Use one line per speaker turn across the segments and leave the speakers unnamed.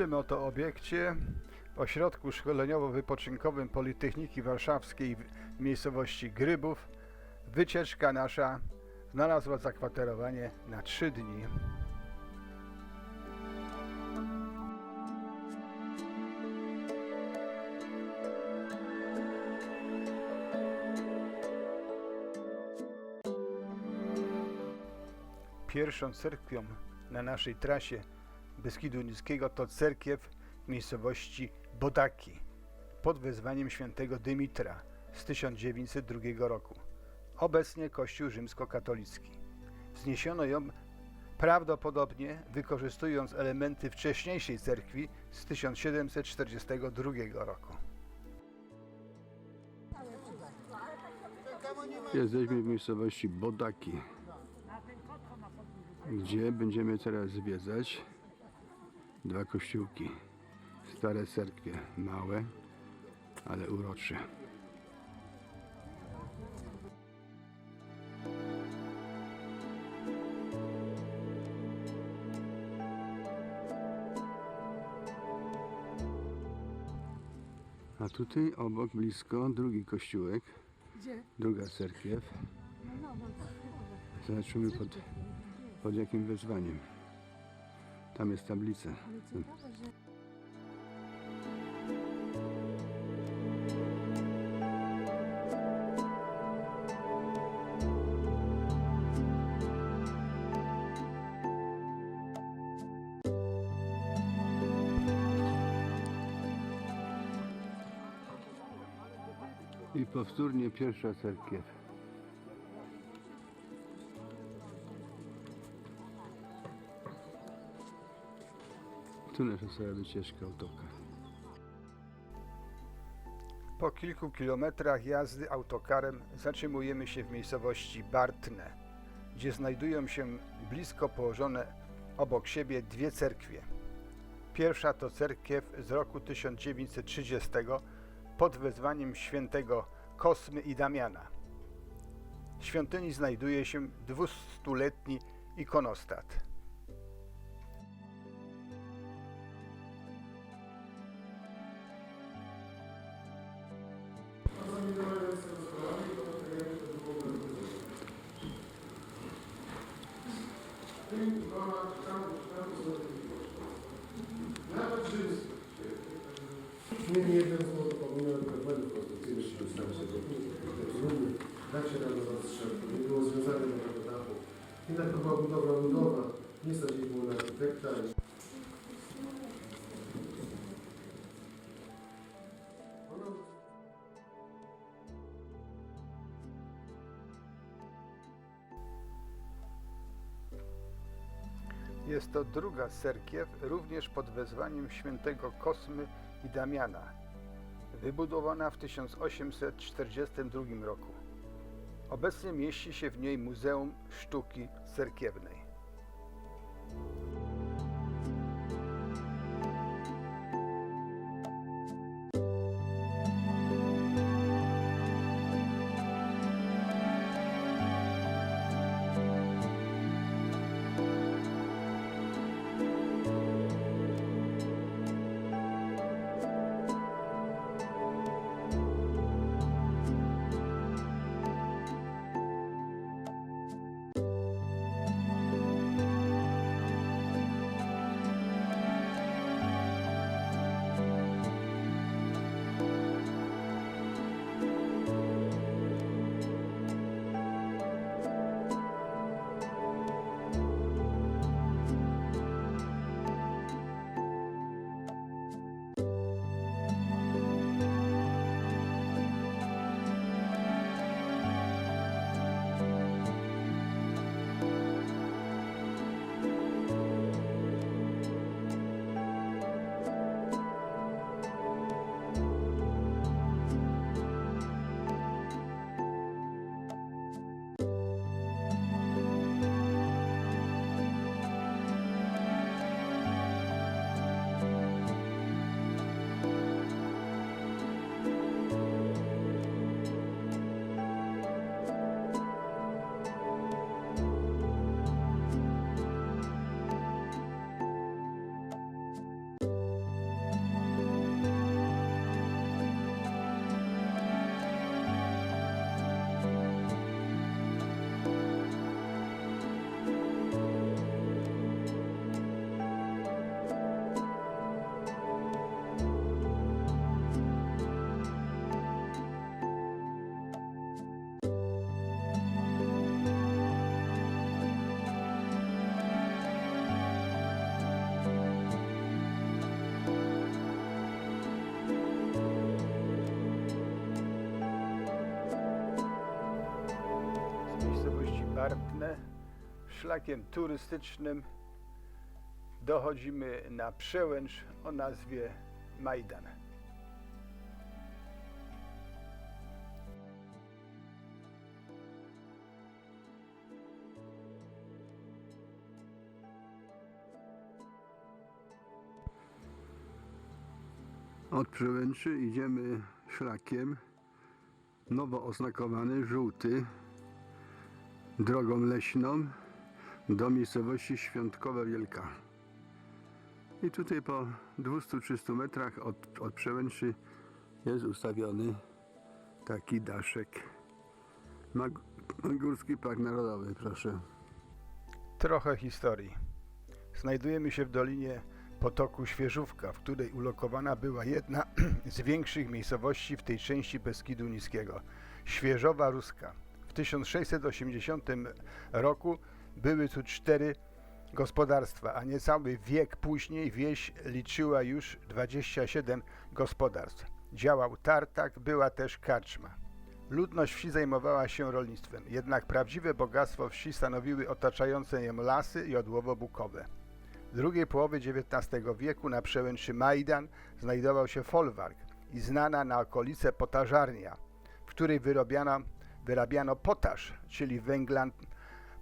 tym oto obiekcie w ośrodku szkoleniowo-wypoczynkowym Politechniki Warszawskiej w miejscowości Grybów wycieczka nasza znalazła zakwaterowanie na trzy dni. Pierwszą cerkwią na naszej trasie Beskidu Niskiego to cerkiew w miejscowości Bodaki pod wezwaniem świętego Dymitra z 1902 roku. Obecnie Kościół rzymskokatolicki. Wzniesiono ją prawdopodobnie wykorzystując elementy wcześniejszej cerkwi z 1742 roku.
Jesteśmy w miejscowości Bodaki, gdzie będziemy teraz zwiedzać dwa kościółki. Stare cerkwie, małe, ale urocze. A tutaj obok, blisko, drugi kościółek,
Gdzie?
druga cerkiew.
No, no, no.
Zobaczymy pod, pod jakim wezwaniem. Tam jest tablica. I powtórnie pierwsza cerkiew. Tu cała wycieczka autokar.
Po kilku kilometrach jazdy autokarem zatrzymujemy się w miejscowości Bartne, gdzie znajdują się blisko położone obok siebie dwie cerkwie. Pierwsza to cerkiew z roku 1930 pod wezwaniem świętego Kosmy i Damiana. W świątyni znajduje się dwustuletni ikonostat.
Budowa nie stać jej było na architekta.
Jest to druga cerkiew, również pod wezwaniem świętego Kosmy i Damiana, wybudowana w 1842 roku. Obecnie mieści się w niej Muzeum Sztuki Cerkiewnej. Szlakiem turystycznym dochodzimy na przełęcz o nazwie Majdan.
Od przełęczy idziemy szlakiem nowo oznakowany, żółty, drogą leśną do miejscowości Świątkowa Wielka. I tutaj po 200-300 metrach od, od przełęczy jest ustawiony taki daszek. Mag, Górski Park Narodowy, proszę.
Trochę historii. Znajdujemy się w dolinie potoku Świeżówka, w której ulokowana była jedna z większych miejscowości w tej części Beskidu Niskiego. Świeżowa Ruska. W 1680 roku były tu cztery gospodarstwa, a niecały wiek później wieś liczyła już 27 gospodarstw. Działał tartak, była też karczma. Ludność wsi zajmowała się rolnictwem, jednak prawdziwe bogactwo wsi stanowiły otaczające ją lasy i odłowo bukowe. W drugiej połowie XIX wieku na przełęczy Majdan znajdował się folwark i znana na okolice potażarnia, w której wyrobiano, wyrabiano potaż, czyli węglan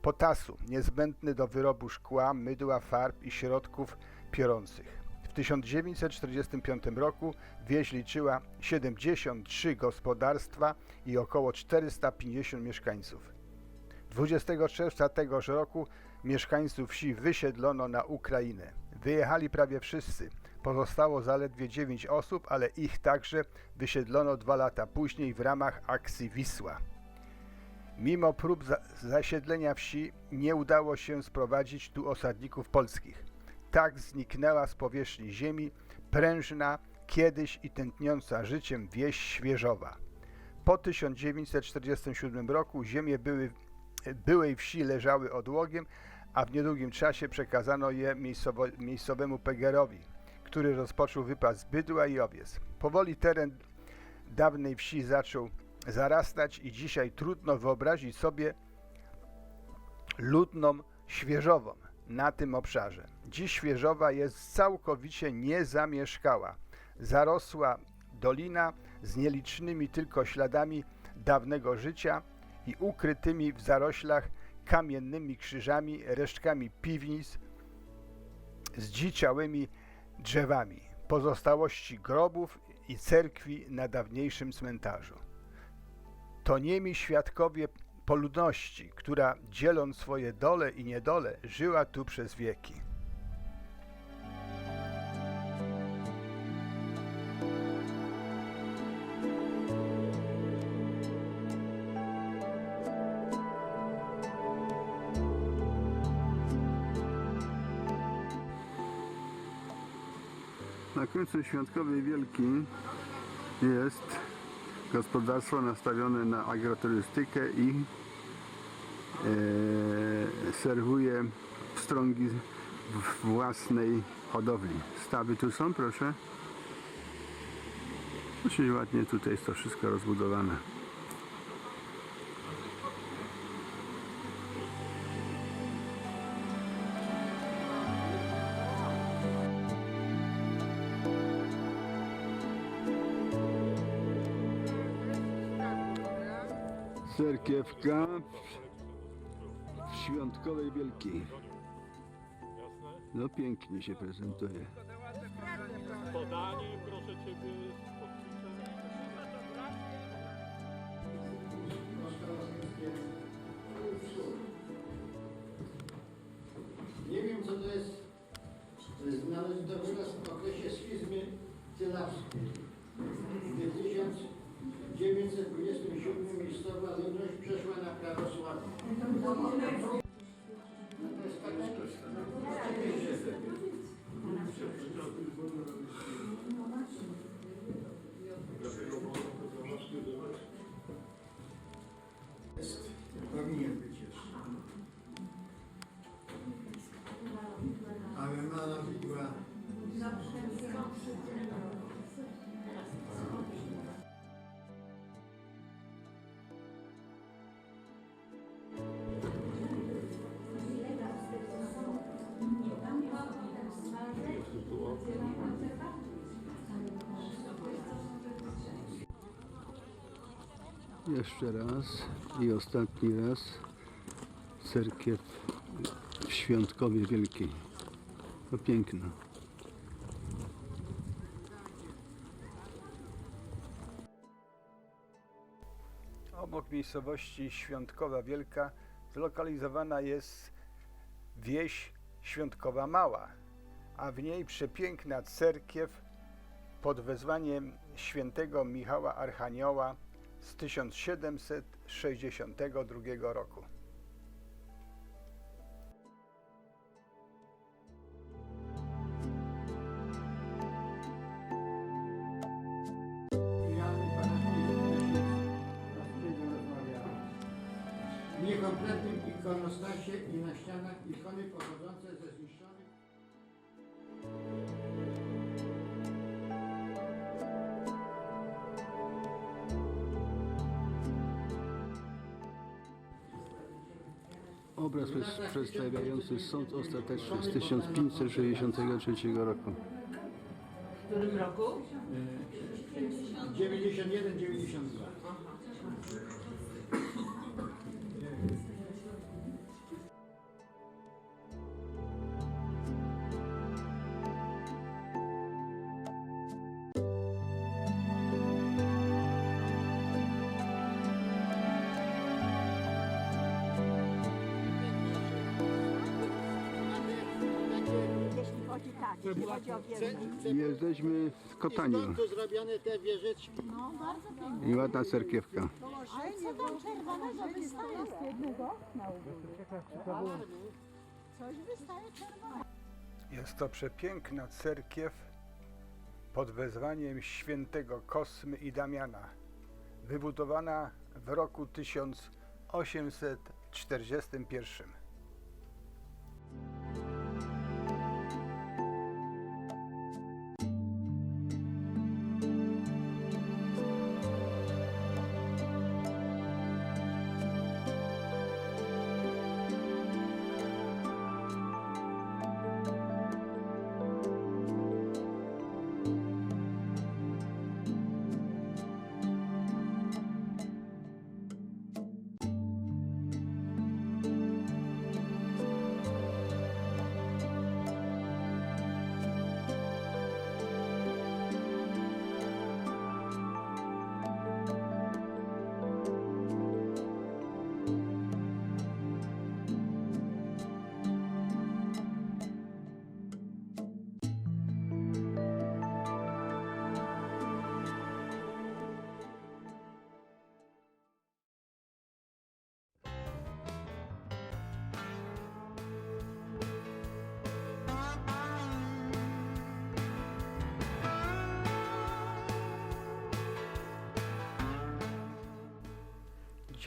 potasu, niezbędny do wyrobu szkła, mydła, farb i środków piorących. W 1945 roku wieś liczyła 73 gospodarstwa i około 450 mieszkańców. 20 czerwca tegoż roku mieszkańców wsi wysiedlono na Ukrainę. Wyjechali prawie wszyscy. Pozostało zaledwie 9 osób, ale ich także wysiedlono dwa lata później w ramach akcji Wisła. Mimo prób za zasiedlenia wsi nie udało się sprowadzić tu osadników polskich. Tak zniknęła z powierzchni ziemi prężna, kiedyś i tętniąca życiem wieś Świeżowa. Po 1947 roku ziemie były, byłej wsi leżały odłogiem, a w niedługim czasie przekazano je miejscowo, miejscowemu Pegerowi, który rozpoczął wypas bydła i owiec. Powoli teren dawnej wsi zaczął zarastać i dzisiaj trudno wyobrazić sobie ludną Świeżową na tym obszarze. Dziś Świeżowa jest całkowicie niezamieszkała. Zarosła dolina z nielicznymi tylko śladami dawnego życia i ukrytymi w zaroślach kamiennymi krzyżami, resztkami piwnic, zdziciałymi drzewami, pozostałości grobów i cerkwi na dawniejszym cmentarzu. To niemi świadkowie poludności, która dzieląc swoje dole i niedole, żyła tu przez wieki.
Na końcu Świątkowej Wielki jest gospodarstwo nastawione na agroturystykę i e, serwuje pstrągi w własnej hodowli. Stawy tu są, proszę. Dosyć ładnie tutaj jest to wszystko rozbudowane. Cerkiewka w świątkowej Wielkiej. No pięknie się prezentuje.
Jeszcze
raz i ostatni raz cerkiew w Świątkowie Wielkiej. To piękno.
Obok miejscowości Świątkowa Wielka zlokalizowana jest wieś Świątkowa Mała, a w niej przepiękna cerkiew pod wezwaniem świętego Michała Archanioła z 1762 roku.
Niekompletnym ikonostasie i na ścianach ikony pochodzące ze zniszczonych
Obraz jest przedstawiający sąd ostateczny z 1563 roku.
W którym roku?
91-92.
Tak, jeśli chodzi o wierność.
Jesteśmy w Kotaniu
Tu zrobione te wieżyczki.
No, bardzo pięknie.
i ładna cerkiewka.
Ale co tam czerwonego wystaje z jednego okna u góry? Coś wystaje czerwonego.
Jest to przepiękna cerkiew pod wezwaniem świętego Kosmy i Damiana, wybudowana w roku 1841.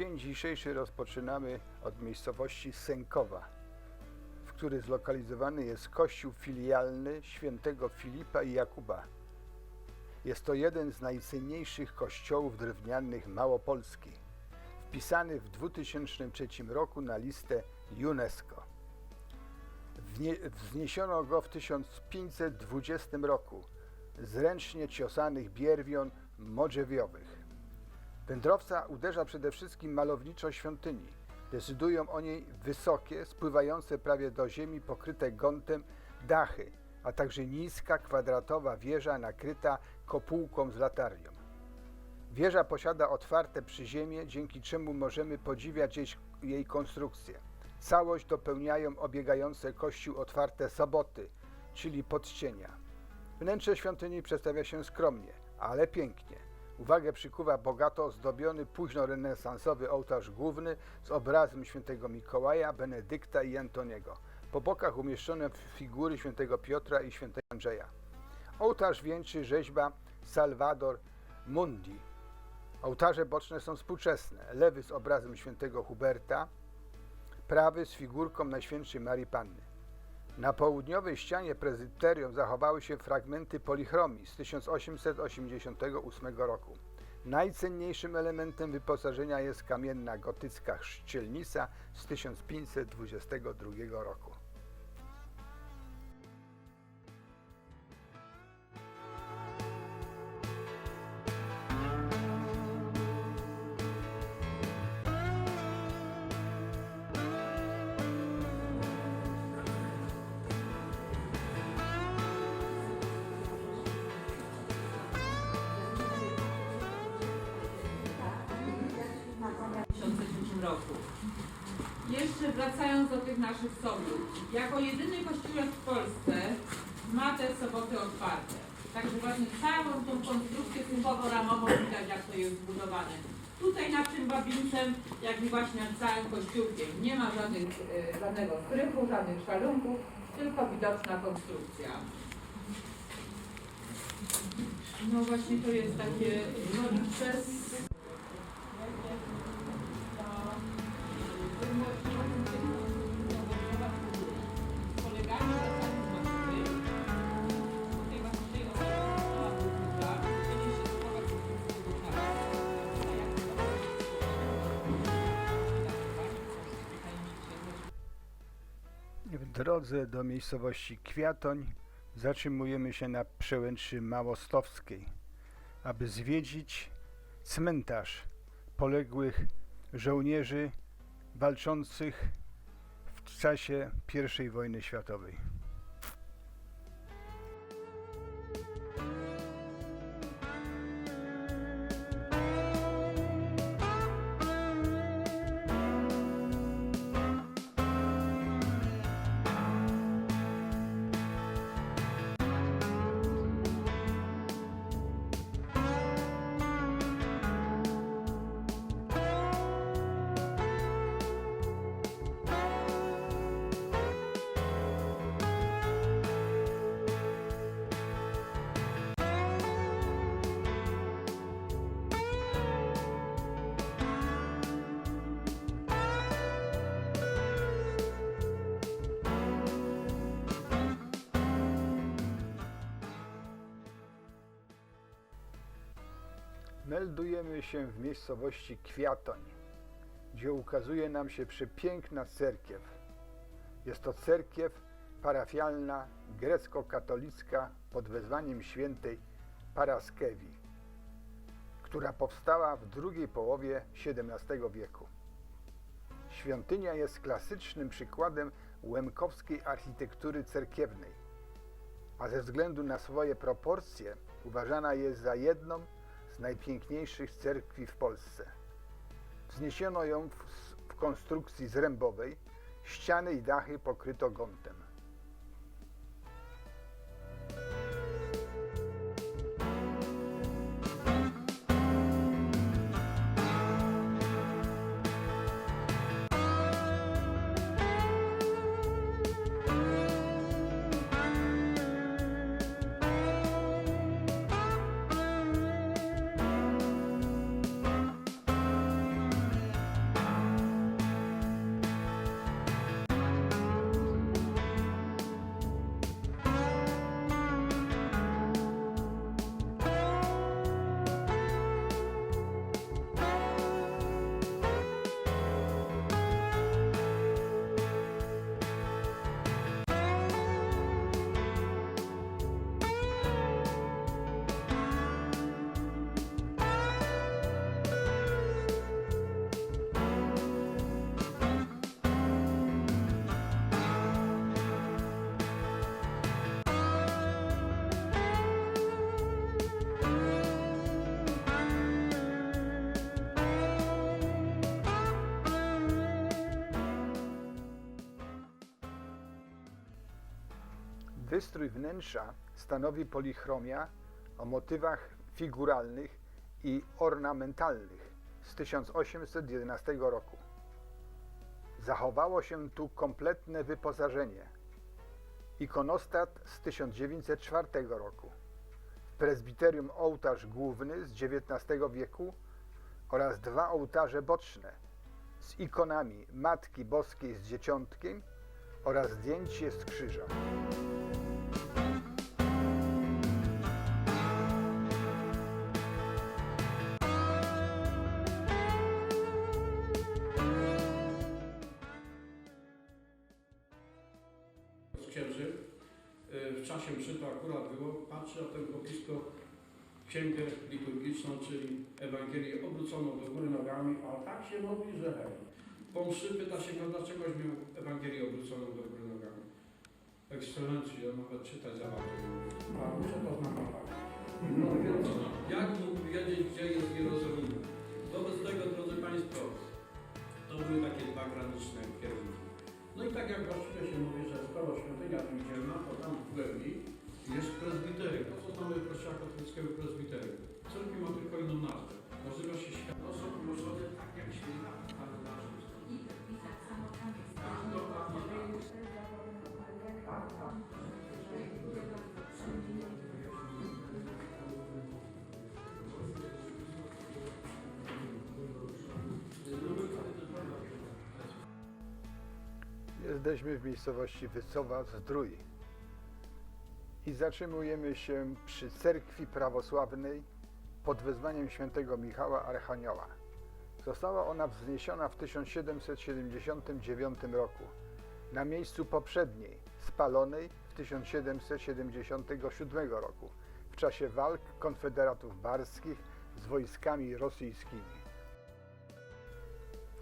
Dzień dzisiejszy rozpoczynamy od miejscowości Sękowa, w której zlokalizowany jest kościół filialny świętego Filipa i Jakuba. Jest to jeden z najcenniejszych kościołów drewnianych Małopolski, wpisany w 2003 roku na listę UNESCO. Wzniesiono go w 1520 roku z ręcznie ciosanych bierwion modrzewiowych. Wędrowca uderza przede wszystkim malowniczo świątyni. Decydują o niej wysokie, spływające prawie do ziemi, pokryte gątem dachy, a także niska, kwadratowa wieża nakryta kopułką z latarnią. Wieża posiada otwarte przyziemie, dzięki czemu możemy podziwiać jej, jej konstrukcję. Całość dopełniają obiegające kościół otwarte soboty, czyli podcienia. Wnętrze świątyni przedstawia się skromnie, ale pięknie. Uwagę przykuwa bogato ozdobiony późnorenesansowy ołtarz główny z obrazem świętego Mikołaja, Benedykta i Antoniego. Po bokach umieszczone figury świętego Piotra i świętego Andrzeja. Ołtarz wieńczy rzeźba Salvador Mundi. Ołtarze boczne są współczesne. Lewy z obrazem świętego Huberta, prawy z figurką Najświętszej Marii Panny. Na południowej ścianie prezyterium zachowały się fragmenty polichromii z 1888 roku. Najcenniejszym elementem wyposażenia jest kamienna gotycka szczelnica z 1522 roku.
Wracając do tych naszych sobór, jako jedyny kościółek w Polsce ma te soboty otwarte. Także właśnie całą tą konstrukcję typowo-ramową widać, jak to jest zbudowane. Tutaj nad tym babincem, jak i właśnie nad całym kościółkiem, nie ma żadnych, e, żadnego strychu, żadnych szalunków, tylko widoczna konstrukcja. No właśnie to jest takie, no przez
drodze do miejscowości Kwiatoń zatrzymujemy się na przełęczy Małostowskiej, aby zwiedzić cmentarz poległych żołnierzy walczących w czasie I wojny światowej. Meldujemy się w miejscowości Kwiatoń, gdzie ukazuje nam się przepiękna cerkiew. Jest to cerkiew parafialna grecko-katolicka pod wezwaniem świętej Paraskewi, która powstała w drugiej połowie XVII wieku. Świątynia jest klasycznym przykładem łemkowskiej architektury cerkiewnej, a ze względu na swoje proporcje uważana jest za jedną najpiękniejszych cerkwi w Polsce. Wzniesiono ją w, konstrukcji zrębowej, ściany i dachy pokryto gontem. Wystrój wnętrza stanowi polichromia o motywach figuralnych i ornamentalnych z 1811 roku. Zachowało się tu kompletne wyposażenie. Ikonostat z 1904 roku. Prezbiterium ołtarz główny z XIX wieku oraz dwa ołtarze boczne z ikonami Matki Boskiej z Dzieciątkiem oraz zdjęcie z krzyża.
Księgę liturgiczną, czyli Ewangelię obróconą do góry nogami, a tak się modli, że hej. Po mszy pyta się go, dlaczegoś miał Ewangelię obróconą do góry nogami. Ekscelencjo, ja nawet czytać za bardzo. A muszę to znam No więc jak mógł wiedzieć, gdzie jest Jerozolima? Wobec tego, drodzy Państwo, to były takie dwa graniczne kierunki. No i tak jak właściwie się mówi, że skoro świątynia trójdzielna, to tam w głębi jest prezbiterium. To co znamy kościoła katolickiego prezbiterium. Cerkwi ma tylko inną nazwę. Nazywa się świat. To są ułożone tak jak święta, ale na.
Jesteśmy w miejscowości Wycowa Zdrój i zatrzymujemy się przy cerkwi prawosławnej pod wezwaniem świętego Michała Archanioła. Została ona wzniesiona w 1779 roku na miejscu poprzedniej, spalonej w 1777 roku w czasie walk konfederatów barskich z wojskami rosyjskimi.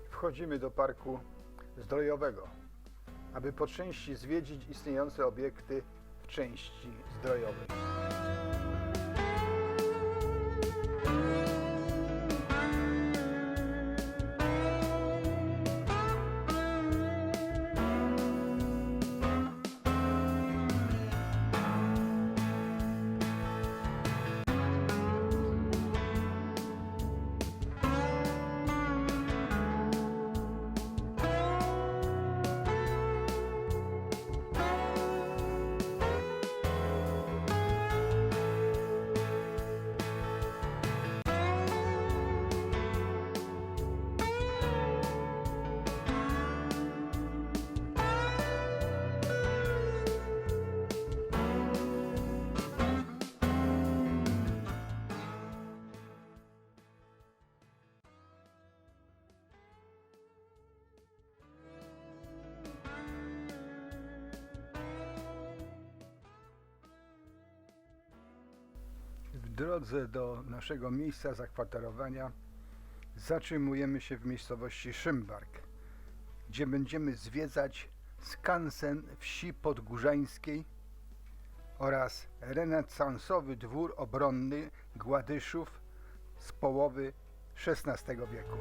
Wchodzimy do parku zdrojowego, aby po części zwiedzić istniejące obiekty części zdrojowej. Drodze do naszego miejsca zakwaterowania zatrzymujemy się w miejscowości Szymbark, gdzie będziemy zwiedzać skansen wsi podgórzańskiej oraz renesansowy dwór obronny Gładyszów z połowy XVI wieku.